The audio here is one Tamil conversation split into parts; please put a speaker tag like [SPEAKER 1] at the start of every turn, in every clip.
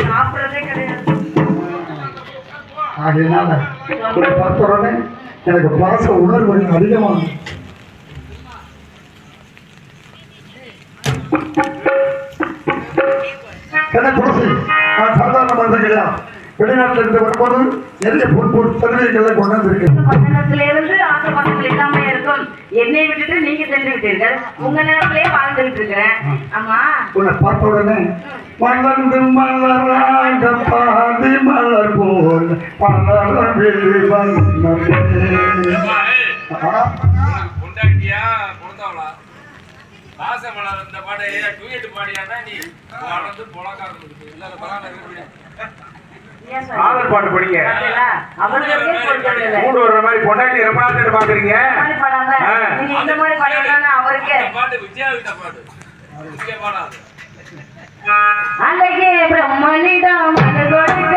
[SPEAKER 1] சாப்பிடுறதே கிடையாது
[SPEAKER 2] ஆகையினால உன்னை பார்த்த உடனே எனக்கு பாச உணர்வுகள் அதிகமாக என்ன துளசி நான் சாதாரண மனிதன் கிடையாது வெளிநாட்டில் இருந்து வரும்போது நிறைய சலுகைகளை கொண்டு வந்திருக்கேன்.
[SPEAKER 1] பட்டணத்துல இருந்து ஆசை பசங்கள் இல்லாம இருக்கும். என்னை விட்டுட்டு நீங்க சென்று விட்டீர்கள். உங்க நேரத்திலேயே வாழ்ந்துகிட்டு இருக்கிறேன். ஆமா
[SPEAKER 2] உன்னை பார்த்த உடனே மலர்ந்து மலராக பாதி மலர் போல்
[SPEAKER 3] பொண்டாட்டியா பிறந்தவளா? பாசமலர் இந்த பாட்டை டூயட் பாடியாதான் நீ வளர்ந்து பொழக்காரன் இல்ல இல்ல பரவாயில்ல
[SPEAKER 1] ஏன் சார்?
[SPEAKER 4] காதல் பாட்டு படிங்க. மூணு வர்ற மாதிரி பொண்டாட்டி ரொம்ப நாள் தேடி பாக்குறீங்க.
[SPEAKER 1] இந்த மாதிரி பாடினா அவருக்கே.
[SPEAKER 3] பாட்டு விஜயா விட்ட பாட்டு. பாடாது.
[SPEAKER 1] அழகே பிரம்மனிடம் மனு கொடுக்க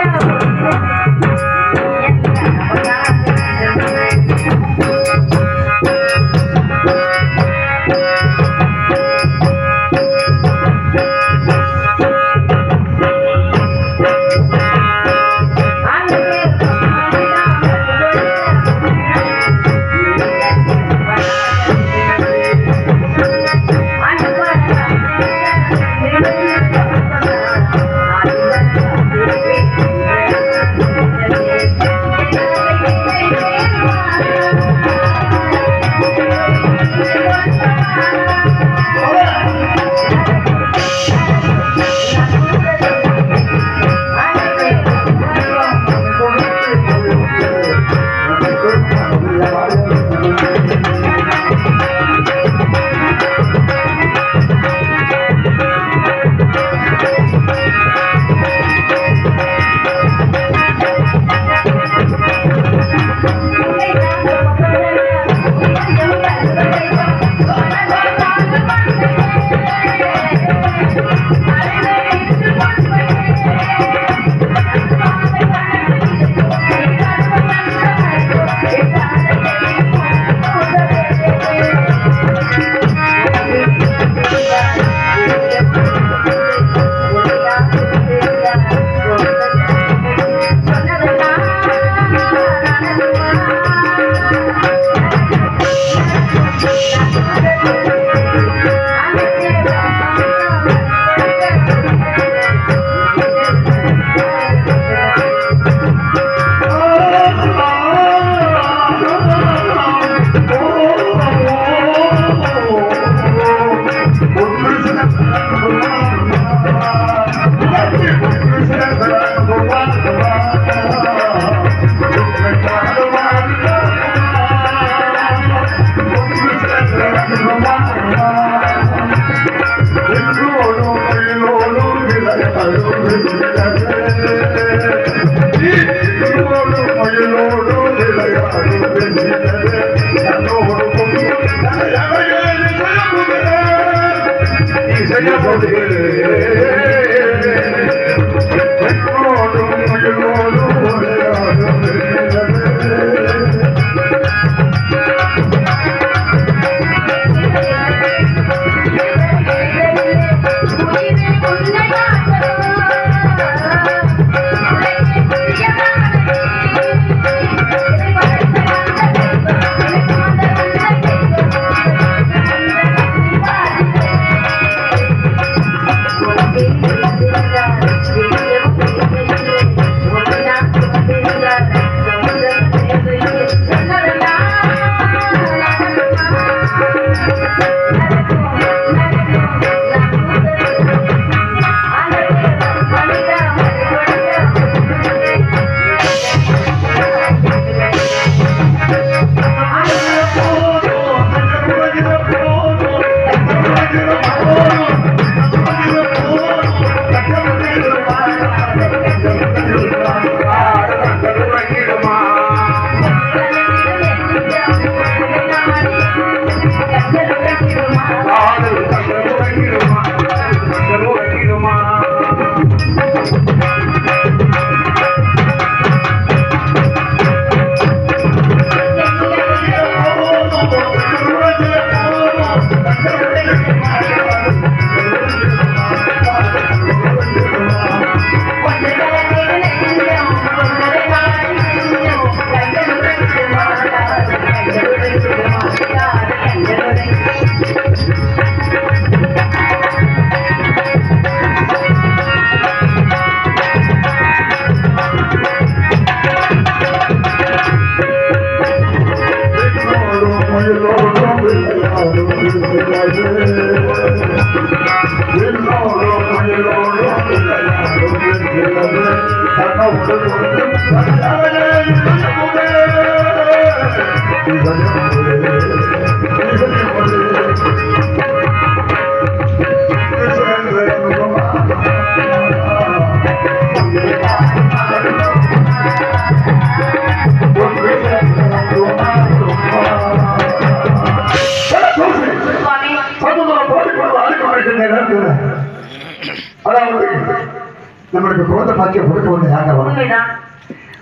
[SPEAKER 4] நீங்க
[SPEAKER 2] நம்மளுக்கு குழந்தை பாக்கியம் கொடுக்க வேண்டிய ஆண்டவன்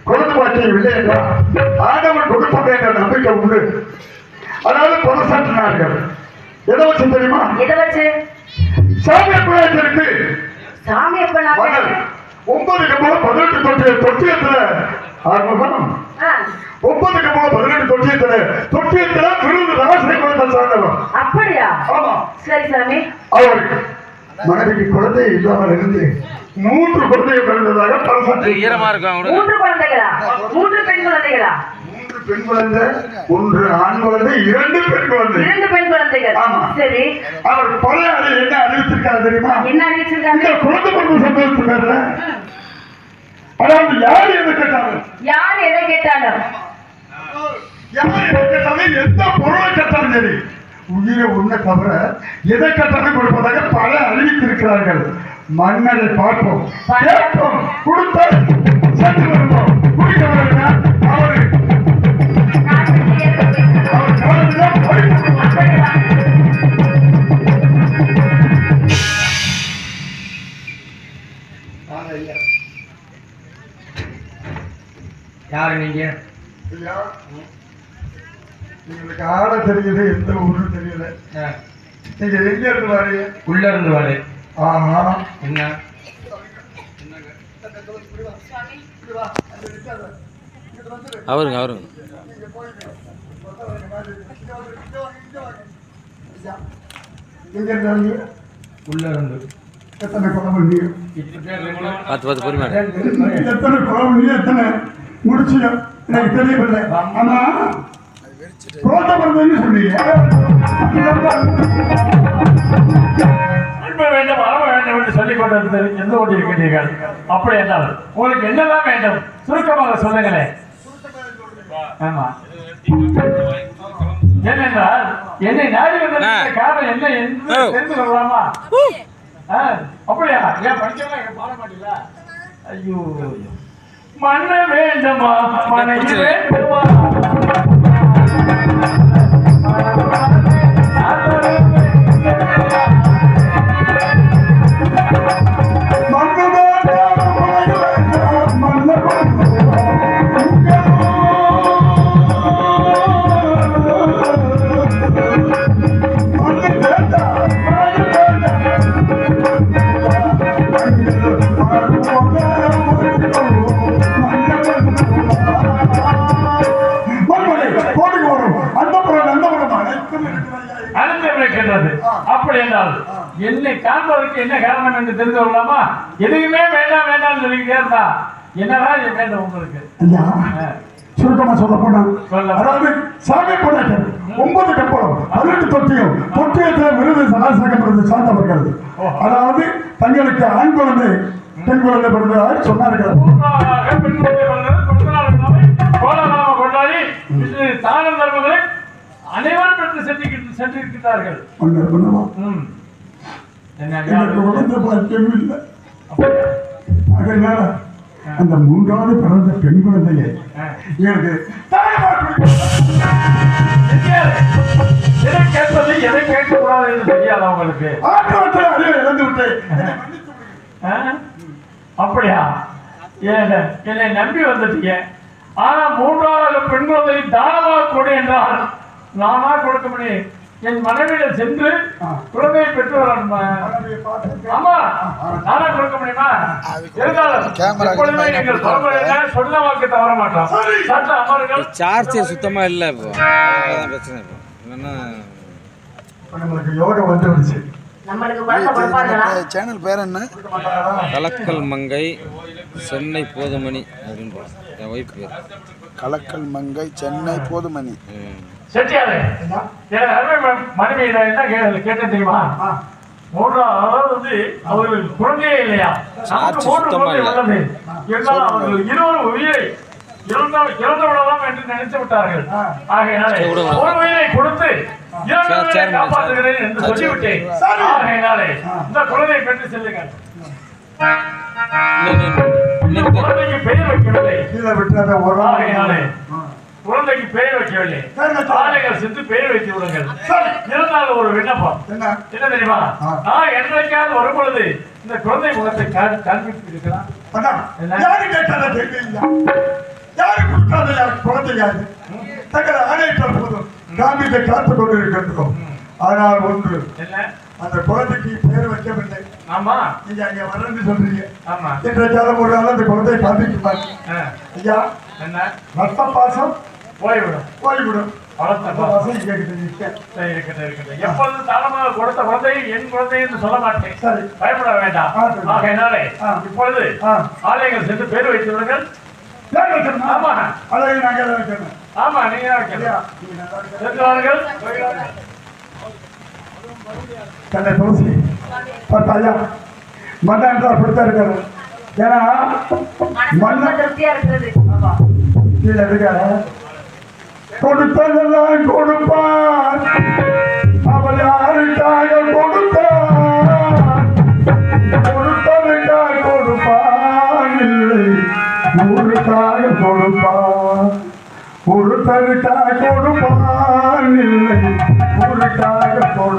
[SPEAKER 2] குழந்தை பாக்கியம் இல்லை என்றால் ஆண்டவன் கொடுப்பது என்ற நம்பிக்கை உண்டு. அதாவது புறசாட்டினார்கள் எதை வச்சு தெரியுமா?
[SPEAKER 1] எதை வச்சு? சாமி எப்ப நான்
[SPEAKER 2] மகள் ஒன்பதுக்கு போல பதினெட்டு தொட்டிய தொட்டியத்துல. ஆறுமுகம்
[SPEAKER 1] ஆ,
[SPEAKER 2] ஒன்பதுக்கு போல பதினெட்டு தொட்டியத்துல. தொட்டியத்துல விருது ராசி குழந்தை சார்ந்தவன்
[SPEAKER 1] அப்படியா?
[SPEAKER 2] ஆமா.
[SPEAKER 1] சரி சாமி.
[SPEAKER 2] அவர் மனைவிக்கு குழந்தை இல்லாமல் இருந்து மூன்று குழந்தைகள் பிறந்ததாக பரசாட்டி
[SPEAKER 5] ஈரமா இருக்கும்
[SPEAKER 1] மூன்று குழந்தைகளா? மூன்று பெண் குழந்தைகளா?
[SPEAKER 2] மூன்று பெண் குழந்தை ஒன்று ஆண் குழந்தை இரண்டு பெண் குழந்தை.
[SPEAKER 1] இரண்டு பெண் குழந்தைகள்.
[SPEAKER 2] ஆமா.
[SPEAKER 1] சரி.
[SPEAKER 2] அவர் பழைய ஆளு என்ன அறிவிச்சிருக்காரு தெரியுமா?
[SPEAKER 1] என்ன அறிவிச்சிருக்காங்க?
[SPEAKER 2] இந்த குழந்தை பிறந்த சந்தோஷத்துக்காருல அதாவது யார் எதை கேட்டாலும்.
[SPEAKER 1] யார் எதை கேட்டாலும்?
[SPEAKER 2] யார் எதை கேட்டாலும் எந்த பொருளை கேட்டாலும் சரி. உயிரை உண்ண தவிர எதை கேட்டாலும் கொடுப்பதாக பல அறிவித்திருக்கிறார்கள். மன்னரை பார்ப்போம். கேட்போம். கொடுத்தால் சென்று வருவோம். குடிக்க அவரு?
[SPEAKER 6] யாரு நீங்க?
[SPEAKER 2] ஐயா, உங்களுக்கு ஆட தெரியல எந்த ஊரு தெரியல. நீங்க எங்க இருந்து வரீங்க?
[SPEAKER 6] உள்ள இருந்து வாரு
[SPEAKER 2] ஆஹா
[SPEAKER 6] என்ன?
[SPEAKER 5] அவருங்க அவருங்க.
[SPEAKER 6] உள்ள இருந்து.
[SPEAKER 2] எத்தனை குழம்பு
[SPEAKER 5] பத்து பத்து
[SPEAKER 2] எத்தனை குழம்பு எத்தனை? முடிச்சியோ? எனக்கு தெரியவில்லை. ஆமா குழந்தை பிறந்ததுன்னு சொன்னீங்க
[SPEAKER 7] அன்பு வேண்டும் அறம வேண்டும் என்று சொல்லிக் கொண்டிருந்த எந்த கொண்டிருக்கின்றீர்கள் அப்படி என்றால் உங்களுக்கு என்னதான் வேண்டும்? சுருக்கமாக சொல்லுங்களேன். ஆமா. ஏனென்றால் என்னை நாடி வந்த காரணம் என்ன என்று. தெரிந்து கொள்ளலாமா? அப்படியா? ஏன் படிக்கலாம் இங்க பாட மாட்டீங்களா? ஐயோ. மண்ண வேண்டுமா? மனை வேண்டுமா என்னை காண்பதற்கு என்ன காரணம் என்று தெரிந்து கொள்ளலாமா எதுவுமே வேண்டாம் வேண்டாம் சொல்லிக்கிட்டே இருந்தா. என்னதான் வேண்டும் உங்களுக்கு.
[SPEAKER 2] சுருக்கமா சொல்ல போனா
[SPEAKER 7] சொல்ல.
[SPEAKER 2] அதாவது சாமி போனாட்டர் ஒன்பது கப்பலம் பதினெட்டு தொட்டியும் தொட்டியத்துல விருது சனாசகம் இருந்து சார்ந்தவர்கள் அதாவது தங்களுக்கு ஆண் குழந்தை பெண் குழந்தை பிறந்ததாக சொன்னார்கள்.
[SPEAKER 7] கொண்டாடி தானம் தருவதை அனைவரும் பெற்று சென்று சென்றிருக்கிறார்கள்
[SPEAKER 2] எனக்கு குழந்தை பாக்கியம் இல்லை? அதனால அந்த மூன்றாவது பிறந்த பெண் குழந்தையை. எனக்கு?
[SPEAKER 7] எதை கேட்பது எதை கேட்கக்கூடாது என்று தெரியாதா
[SPEAKER 2] அறிவை இழந்து விட்டேன்?
[SPEAKER 7] அப்படியா? என்னை நம்பி வந்துட்டீங்க. ஆனா மூன்றாவது பெண் குழந்தை தானமாக கொடு என்றால் நானா கொடுக்க முடியும்? என் மனைவியில சென்று குழந்தையை பெற்று வரணுமா ஆமா நானா கொடுக்க முடியுமா? இருந்தாலும் நீங்கள் சொன்ன வாக்கு தவற மாட்டோம்.
[SPEAKER 5] சார்ஜர் சுத்தமா இல்ல இப்போ. பிரச்சனை இப்போ. இல்லைன்னா
[SPEAKER 2] நம்மளுக்கு யோகம் வந்து விடுச்சு.
[SPEAKER 1] நம்மளுக்கு குழந்தை கொடுப்பாங்களா?
[SPEAKER 8] சேனல் பேர் என்ன?
[SPEAKER 5] கலக்கல் மங்கை சென்னை போதுமணி அப்படின்னு. என் ஒய்ஃப் பேர்.
[SPEAKER 8] கலக்கல் மங்கை சென்னை போதுமணி.
[SPEAKER 7] செட்டியாரு மனைவி என்ன கேட்டேன் தெரியுமா? மூன்றாவது வந்து அவர்கள் குழந்தையே இல்லையா? நமக்கு மூன்று குழந்தை உள்ளது இருந்தாலும் அவர்கள் இருவரும் உயிரை இறந்தால் இறந்து விடலாம் என்று நினைத்து விட்டார்கள். ஆகையினாலே ஒரு உயிரை கொடுத்து இரண்டு காப்பாற்றுகிறேன் என்று சொல்லிவிட்டேன். ஆகையினாலே இந்த குழந்தையை பெற்று செல்லுங்கள். குழந்தைக்கு பெயர் வைக்கவில்லை.
[SPEAKER 2] கீழே விட்டுறத ஒரு
[SPEAKER 7] ஆகையினாலே குழந்தைக்கு பெயர் வைக்கவில்லை. ஆலைகள் சென்று பெயர் வைத்து விடுங்கள். இருந்தாலும் ஒரு விண்ணப்பம்.
[SPEAKER 2] என்ன?
[SPEAKER 7] என்ன தெரியுமா. நான் என்றைக்காவது வரும் பொழுது. இந்த குழந்தை முகத்தை காண்பித்து என்ன?
[SPEAKER 2] யாரு கேட்டாலும்? யாரு கொடுக்காத யாரு குழந்தை யாரு? தங்கள் ஆணையிட்டால் போதும். காமித்தை காத்துக் கொண்டிருக்கின்றோம். ஆனால் ஒன்று
[SPEAKER 7] என்ன?
[SPEAKER 2] அந்த குழந்தைக்கு பேர் வைக்கவில்லை
[SPEAKER 7] ஆமா.
[SPEAKER 2] நீங்க அங்க வரேன்னு சொல்றீங்க.
[SPEAKER 7] ஆமா.
[SPEAKER 2] இன்றைக்காலம் ஒரு நாள் அந்த குழந்தையை
[SPEAKER 7] ஆ.
[SPEAKER 2] ஐயா
[SPEAKER 7] என்ன?
[SPEAKER 2] ரத்த பாசம்
[SPEAKER 7] போய்விடும்
[SPEAKER 2] போய்விடும்
[SPEAKER 7] கொடுத்த குழந்தை என் குழந்தை என்று சொல்ல மாட்டேன்.
[SPEAKER 2] சரி.
[SPEAKER 7] பயப்பட வேண்டாம். ஆகையினாலே. இப்பொழுது. ஆலயங்கள் சென்று பேர் வைத்து விடுங்கள்? ஆமா. ஆமா நீங்க தான்
[SPEAKER 2] ஐயா,
[SPEAKER 7] வைக்கணும்
[SPEAKER 2] நீங்க நல்லா இருக்க.
[SPEAKER 7] சென்று வாருங்கள் போய்வாருங்கள்.
[SPEAKER 2] தன்னை தோசி பார்த்தாயா மன்னன் என்றால் அப்படித்தான் இருக்காரு. ஏன்னா
[SPEAKER 1] இருக்கிறது.
[SPEAKER 2] கீழே இருக்காரு. கொடுத்ததெல்லாம் கொடுப்பான் அவள் யாருக்காக இல்லை ஊருக்காக ஒருத்தருக்காக இல்லை ஊருக்காக கொடுப்பான்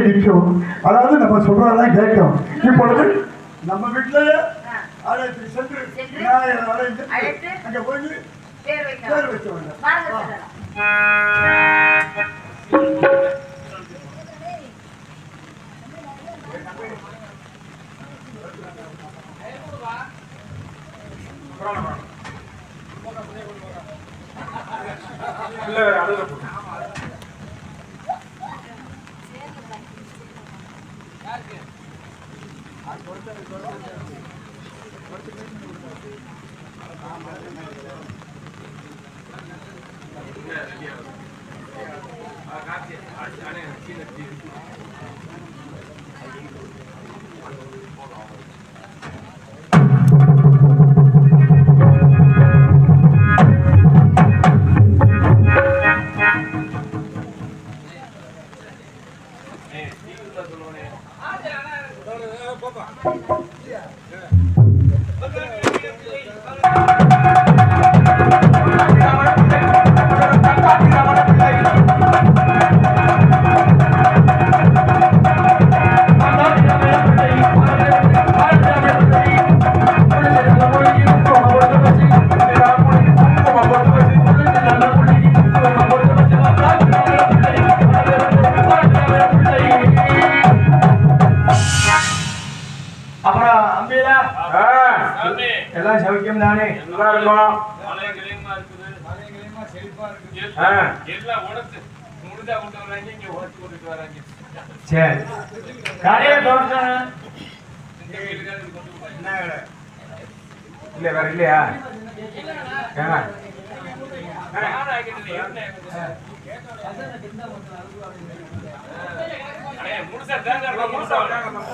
[SPEAKER 2] நிற்கும் அதாவது நம்ம சொல்றதெல்லாம் கேட்கும் இப்பொழுது நம்ம வீட்டிலேயே
[SPEAKER 3] 안돼 கொண்டு இங்க கொண்டுட்டு.
[SPEAKER 6] சரி. கடையை
[SPEAKER 3] கொண்டு.
[SPEAKER 4] இல்ல வேற இல்லையா?
[SPEAKER 3] முழுசா முழுசா வேணும்.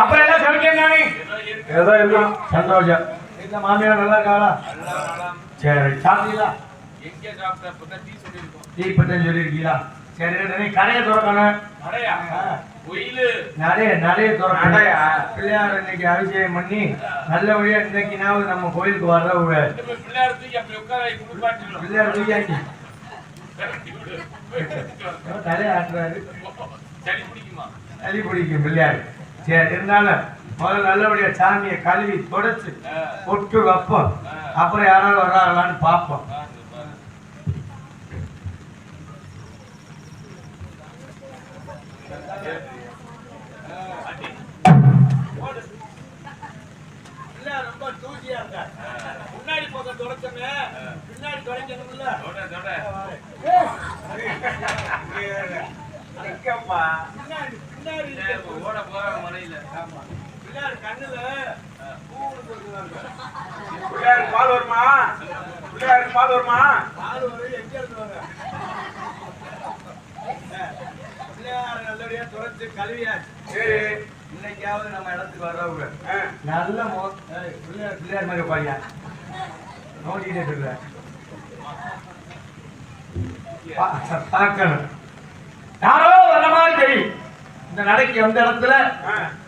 [SPEAKER 6] அப்புறம் எல்லாம் சௌக்கியம் தானே. ஏதோ எல்லாம் சந்தோஷம். இந்த மாமியார் நல்லா இருக்காளா. சரி சாப்பிட்டீங்களா?
[SPEAKER 3] டீ
[SPEAKER 6] பட்டன் சொல்லியிருக்கீங்களா? சரி கடையை திறக்கணும். நிறைய நிறைய திறக்கணும்? பிள்ளையார் இன்னைக்கு அபிஷேகம் பண்ணி நல்லபடியா இன்னைக்குனாவது நம்ம கோயிலுக்கு வர்ற
[SPEAKER 3] பிள்ளையார் தூக்கி அப்படி உட்கார வைக்க குளிப்பாட்டிடணும்.
[SPEAKER 6] பிள்ளையார் தூக்கியாச்சு.
[SPEAKER 3] விரட்டி விடு. போய் விரட்டிட்டு வா.
[SPEAKER 6] தலையை ஆட்டுறாரு
[SPEAKER 3] சளி பிடிக்குமா?
[SPEAKER 6] சளி பிடிக்கும் பிள்ளையார். சரி இருந்தாலும் முதல்ல நல்லபடியா சாமியை கழுவி தொடச்சு. பொட்டு வைப்போம். அப்புறம் யாராவது வர்றாங்களான்னு பார்ப்போம். முன்னாடி பக்கம் தொடச்சோமே பின்னாடி தொடக்கணும்ல.
[SPEAKER 3] தொட, தொட.
[SPEAKER 6] பின்னாடி பின்னாடி
[SPEAKER 3] சரி, இப்ப ஓட போறாங்க
[SPEAKER 6] கண்ணுல பூவுன்னு போட்டுருவாங்க
[SPEAKER 4] பிள்ளையாருக்கு பால் வருமா பிள்ளையாருக்கு பால் வருமா
[SPEAKER 6] ஆளு வரும் எங்க இருந்துவாங்க பிள்ளையார் நல்லபடியா தொடச்சு கழுவியாச்சு
[SPEAKER 4] சரி
[SPEAKER 6] இன்னைக்காவது நம்ம இடத்துக்கு வர்றவங்க
[SPEAKER 4] ஆ.
[SPEAKER 6] நல்ல மோ ஏய், பிள்ளையார் பிள்ளையார் மாதிரி பையன் நோண்டிட்டே இருக்க பார்க்கணும் யாரோ வர மாதிரி தெரியும் இந்த நடைக்கு வந்த இடத்துல.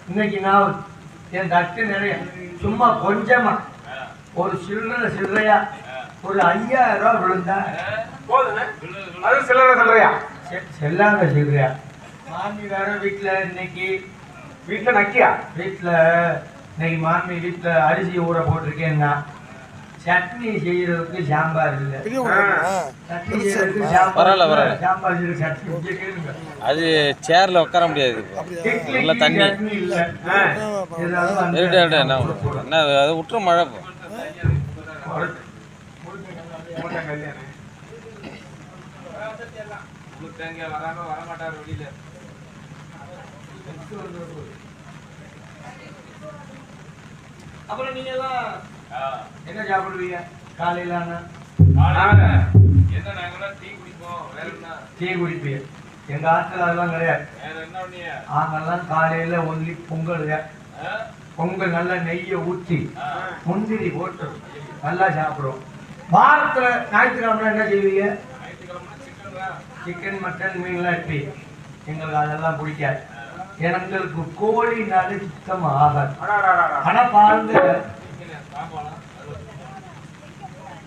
[SPEAKER 6] இன்னைக்கு நான் என் தட்டு நிறைய சும்மா கொஞ்சமா. ஒரு சில்லறை சில்லறையா? ஒரு ஐயாயிரம் ரூபாய் விழுந்தா.
[SPEAKER 4] அது சில்லறை சொல்றியா
[SPEAKER 6] செ- செல்லாத சில்லறையா? மாமி வேற வீட்டுல இன்னைக்கு.
[SPEAKER 4] வீட்டுல நக்கியா?
[SPEAKER 6] வீட்டுல இன்னைக்கு மாமி வீட்டுல அரிசி ஊற போட்டிருக்கேன்னா. சட்னி செய்யறதுக்கு சாம்பார் இல்ல? சட்னி செய்யறதுக்கு
[SPEAKER 5] பரவாயில்ல. பரவாயில்ல.
[SPEAKER 6] சாம்பார் செய்யறதுக்கு சட்னி கேளுங்க.
[SPEAKER 5] அது சேர்ல உட்கார முடியாது உள்ள தண்ணி.
[SPEAKER 6] இல்ல
[SPEAKER 5] என்ன அது- அது விட்டுரும் மழை
[SPEAKER 3] வராம வரமாட்டார் வெளியில
[SPEAKER 6] அப்புறம் நீங்க எல்லாம். என்ன சாப்பிடுவீங்க காலையில
[SPEAKER 3] என்ன நாங்களாம் டீ குடிப்போம் வேற என்ன?
[SPEAKER 6] டீ குடிப்பீங்க. எங்க ஆத்துல அதெல்லாம் கிடையாது.
[SPEAKER 3] வேற என்ன பண்ணிய?
[SPEAKER 6] நாங்கெல்லாம் காலையில ஒன்லி பொங்கலுங்க பொங்கல் நல்லா நெய்யை ஊற்றி முந்திரி போட்டு நல்லா சாப்பிடுவோம். வாரத்துல ஞாயிற்றுக்கிழமை என்ன செய்வீங்க?
[SPEAKER 3] சிக்கன்
[SPEAKER 6] மட்டன் மீன்லாம் எப்படி? எங்களுக்கு அதெல்லாம் பிடிக்காது. எங்களுக்கு கோழினாலே சுத்தமா ஆகாது. ஆனா பாருங்க
[SPEAKER 3] சாப்பாடா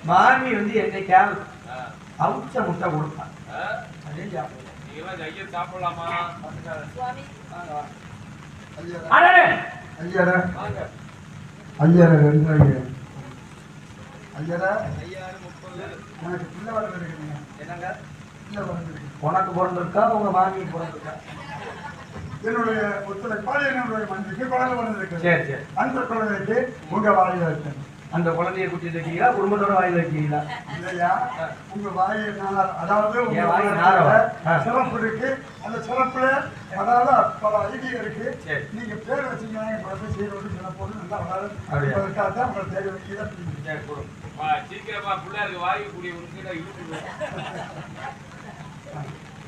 [SPEAKER 6] மாமி வந்து என்னைக்காவது அவுச்ச முட்டை கொடுப்பான் அதே
[SPEAKER 3] சாப்பிடலாமா?
[SPEAKER 2] ஐயரா ஐயரா ரெண்டு ஐயர் ஐயரா எனக்கு பிள்ளை வளர்ந்துருக்குங்க
[SPEAKER 6] என்னங்க? உனக்கு பிறந்திருக்கா? உங்க மாமி பிறந்திருக்கா?
[SPEAKER 2] என்னுடைய ஒத்துழைப்பால் என்னுடைய மனைவிக்கு குழந்தை வளர்ந்துருக்கு
[SPEAKER 6] சரி சரி.
[SPEAKER 2] அந்த குழந்தைக்கு உங்க வாயில் வைக்கணும்
[SPEAKER 6] அந்த குழந்தைய குட்டி வைக்கிறீங்களா குடும்பத்தோட வாயில் வைக்கிறீங்களா?
[SPEAKER 2] இல்லையா? உங்க அதாவது வாயில?
[SPEAKER 6] ஆ.
[SPEAKER 2] சிறப்பு இருக்கு. அந்த சிறப்புல அதாவது பல ஐடியா இருக்கு.
[SPEAKER 6] சரி.
[SPEAKER 2] நீங்க பேர் வச்சீங்கன்னா என் குழந்தை சீரோடு சிறப்போடு நல்லா வளரும்? அதுக்காக தான் உங்களை தேடி வைக்கிறத
[SPEAKER 3] சீக்கிரமா பிள்ளையாருக்கு வாங்கி கூடிய உருக்கிட்ட இழுத்து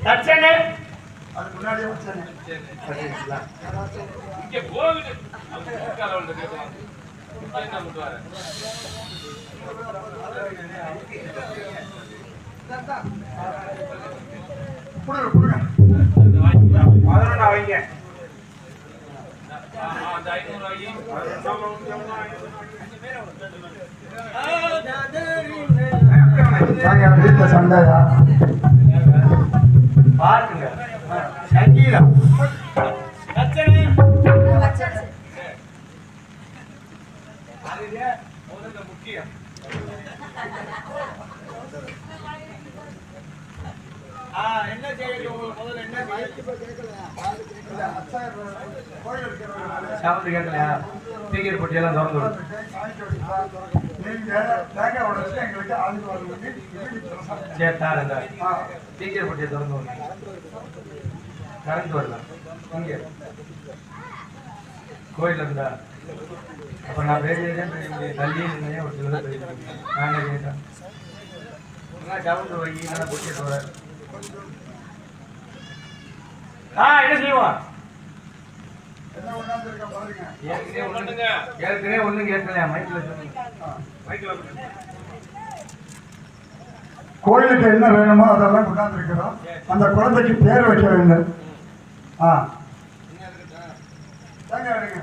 [SPEAKER 6] தச்சனே
[SPEAKER 2] அது முன்னாடியே வச்சாங்க
[SPEAKER 3] இங்க போகுது. அவங்க ஊர்க்காரவள்ட்ட கேட்கலாம் என்ன முட்டுவாரு
[SPEAKER 2] கொடுங்க கொடுங்க வீட்டுல சண்டையா
[SPEAKER 6] பாருங்க சங்கீதம் சாப்பிட்டு கேட்கலையா? டிக்கெட் பட்டியெல்லாம் திறந்து விடு
[SPEAKER 2] நீங்க தேங்காய் உடச்சு எங்களுக்கு வீட்டுக்கு பிரசாதம்.
[SPEAKER 6] சரி தாருங்க
[SPEAKER 2] ஆ,
[SPEAKER 6] டீச்சர் பட்டியை திறந்து விடு கரண்ட் வரல இங்கே. கோயிலில் இருந்தா. அப்போ நான் பேசியதே பெரிய முடியும் தள்ளி நின்று ஒரு பெரிய முடியும் நாங்கள் கேட்டேன் என்ன சவுண்டு வை என்ன பொட்டிட்டு வர ஆ என்ன
[SPEAKER 2] பாருங்க
[SPEAKER 6] ஏற்கனவே ஒண்ணு கேட்கலையா மைக்கில்
[SPEAKER 2] கோயிலுக்கு என்ன வேணுமோ அதெல்லாம் கொண்டாந்துருக்கிறோம் அந்த குழந்தைக்கு பேர் வைக்க வேண்டும். ஆ. தேங்காய் எடுங்க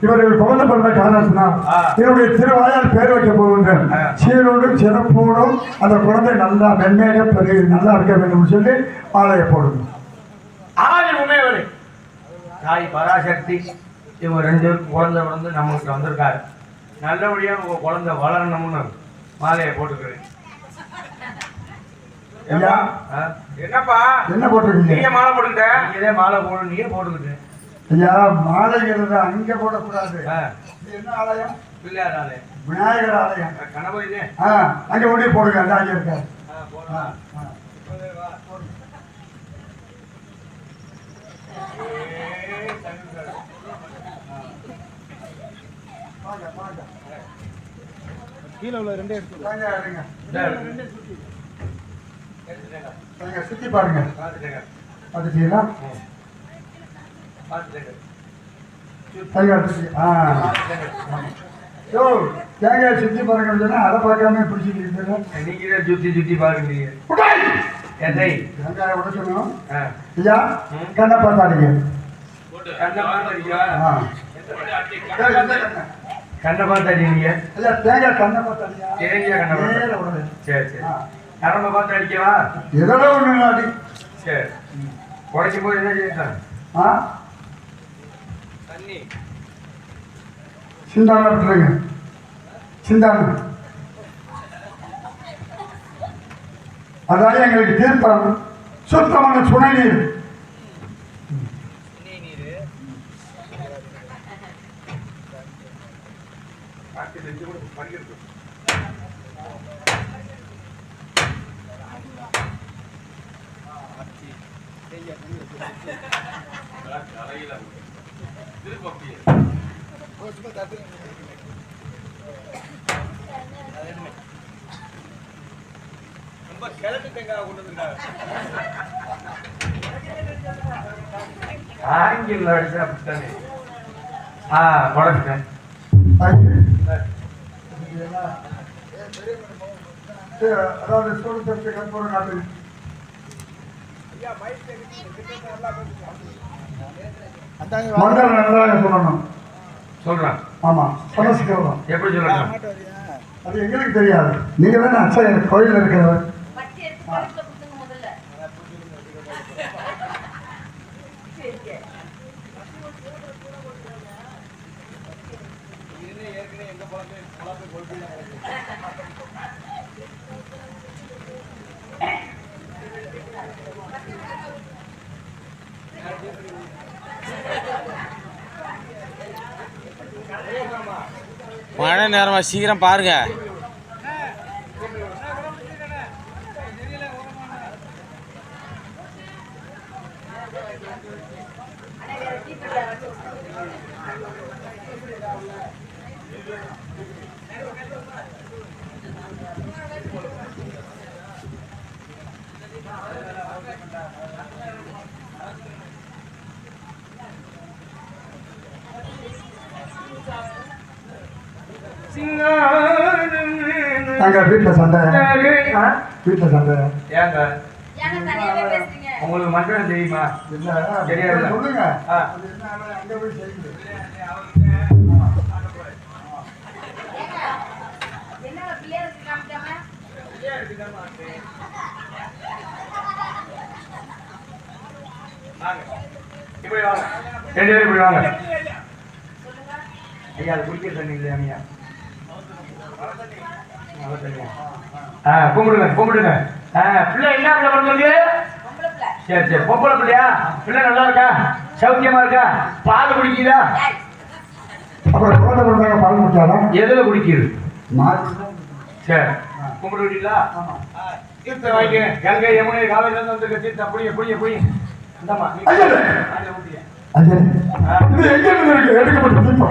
[SPEAKER 2] இவர்கள் குழந்தை பிறந்த காரணத்தினால். இவருடைய திருவாயால் பேர் வைக்க போகின்றேன். சீரோடும் சிறப்போடும் அந்த குழந்தை நல்லா மென்மையாக பெரிய நல்லா இருக்க வேண்டும் சொல்லி மாலையை போடுங்க
[SPEAKER 6] ஆதி உண்மையவளே தாய் பராசக்தி. இவங்க ரெண்டு பேரும் குழந்தை வந்து நம்மளுக்கு வந்திருக்காரு. நல்லபடியாக உங்க குழந்தை வளரணும்னு மாலையை போட்டுக்கிறேன்?
[SPEAKER 4] என்னப்பா?
[SPEAKER 2] என்ன போட்டிருக்கீங்க?
[SPEAKER 4] நீங்க மாலை போட்டுக்கிட்ட?
[SPEAKER 6] நீங்களே மாலை போடு நீயே போட்டுக்கிட்டேன்
[SPEAKER 2] ஐயா மாலைங்கிறது அங்க போடக்கூடாது. என்ன ஆலயம்?
[SPEAKER 6] பிள்ளையார் ஆலயம்.
[SPEAKER 2] விநாயகர் ஆலயம்.
[SPEAKER 6] கணபதினே.
[SPEAKER 2] ஆ அங்க ஒண்டி போடுங்க அந்த அங்க இருக்க. ஆ, ஆ. வாங்க, வாங்க.
[SPEAKER 8] கீழே உள்ள ரெண்டே எடுத்து
[SPEAKER 2] வாங்க, பாருங்க. பார்த்துட்டீங்களா தேங்காய் சுத்தி பாருங்கன்னு சொன்னா அதை பார்க்காம பிடிச்சிட்டு ஐயா கண்ணை
[SPEAKER 6] கண்ணை
[SPEAKER 2] கண்ணை. கண்ணை
[SPEAKER 6] பார்த்தாடிங்க
[SPEAKER 2] ஐயா தேங்காய் கண்ணை பார்த்தாடியா
[SPEAKER 6] தேங்காய் கண்ணை பார்த்தா. சரி சரி.
[SPEAKER 2] ஆ.
[SPEAKER 6] நரம்ப பார்த்து அடிக்கவா?
[SPEAKER 2] ஏதோ ஒண்ணு அடி
[SPEAKER 6] சரி. உடைக்கும் போது என்ன செய்யலாம்
[SPEAKER 2] ஆ?
[SPEAKER 3] தண்ணி.
[SPEAKER 2] சிந்தானம் விட்டுருங்க சிந்தானம் அதாவது எங்களுக்கு தீர்த்தம் சுத்தமான சுனை நீர்
[SPEAKER 4] செஞ்சு ரொம்ப கிழக்கு தேங்காய் கொண்டு வந்திருக்காங்க
[SPEAKER 6] அடிச்சா அப்படித்தானே? ஆ குழந்தை
[SPEAKER 2] அதாவது நன்றாக சொல்லணும்.
[SPEAKER 6] சொல்றேன்
[SPEAKER 2] ஆமா சமஸ்கிருதம்
[SPEAKER 6] எப்படி சொல்லணும்
[SPEAKER 2] அது எங்களுக்கு தெரியாது. நீங்க தானே கோயில் இருக்கிறவர்.
[SPEAKER 5] மழை நேரமாக சீக்கிரம் பாருங்கள்
[SPEAKER 2] நாங்க வீட்டுல சண்டை
[SPEAKER 6] ஆ?
[SPEAKER 2] வீட்டுல சண்டை
[SPEAKER 6] ஏங்க
[SPEAKER 1] ஏங்க தனியாவே பேசுறீங்க
[SPEAKER 6] உங்களுக்கு மட்டும் தெரியுமா
[SPEAKER 2] என்ன
[SPEAKER 6] தெரியாதுல்ல.
[SPEAKER 2] சொல்லுங்க
[SPEAKER 6] ஆ.
[SPEAKER 2] அது என்ன ஆனா அங்க போய் செய்யுங்க
[SPEAKER 1] என்ன பிள்ளையார் காமிக்காம
[SPEAKER 6] இப்படி வாங்க ரெண்டு பேரும் இப்படி வாங்க ஐயா அது குடிக்க தண்ணி இல்லையா ஐயா? ஆ கும்பிடுங்க கும்பிடுங்க ஆ பிள்ளை என்ன பிள்ளை
[SPEAKER 1] பிள்ளை
[SPEAKER 6] சரி சரி. பொம்பளை பிள்ளையா? பிள்ளை நல்லா இருக்கா? சௌக்கியமா இருக்கா? பால் குடிக்குதா?
[SPEAKER 1] ஏய்,
[SPEAKER 2] அப்புறம் குழந்தை பிறந்தாங்க பால் குடிச்சாலும்
[SPEAKER 6] எதுல குடிக்குது? சரி. கும்பிட்டு விட்டீங்களா? தீர்த்தம் வாங்கிக்க கங்கை யமுனை காவிரி இருந்து வந்திருக்க தீர்த்தம்.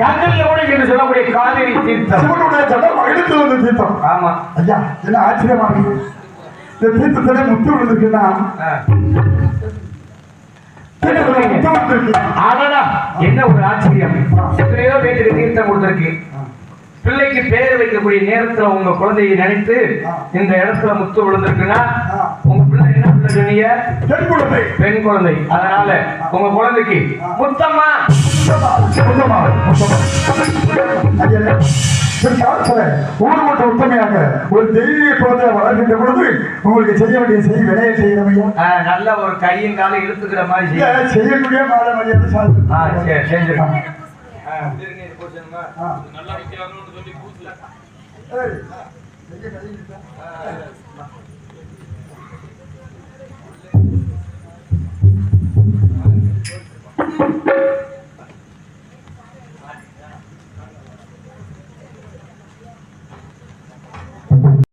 [SPEAKER 6] கங்கையில கூட என்று சொல்லக்கூடிய காவேரி தீர்த்தம்.
[SPEAKER 2] எடுத்து வந்த தீர்த்தம்.
[SPEAKER 6] ஆமா.
[SPEAKER 2] ஐயா என்ன ஆச்சரியமா இருக்கு? இந்த தீர்த்தத்திலே முத்து விழுந்திருக்குன்னா?
[SPEAKER 6] என்ன ஒரு ஆச்சரியம். எத்தனையோ பேருக்கு தீர்த்தம் கொடுத்திருக்கு. பிள்ளைக்கு பேர் வைக்கக்கூடிய நேரத்துல உங்க குழந்தையை நினைத்து இந்த இடத்துல முத்து விழுந்திருக்குன்னா உங்க பிள்ளை என்ன பிள்ளை சொன்னீங்க?
[SPEAKER 2] பெண் குழந்தை.
[SPEAKER 6] பெண் குழந்தை. அதனால உங்க குழந்தைக்கு முத்தம்மா
[SPEAKER 2] ஊர்மட்ட உத்தமையாக ஒரு தெய்வீக குழந்தை வளர்கின்ற பொழுது உங்களுக்கு செய்ய வேண்டிய செய்தி விளைய
[SPEAKER 6] செய்யறவையும் நல்ல ஒரு கையின் காலை இழுத்துக்கிற மாதிரி
[SPEAKER 2] செய்யக்கூடிய மாத மரியாதை சாதிச்சு செஞ்சிருக்காங்க Thank you.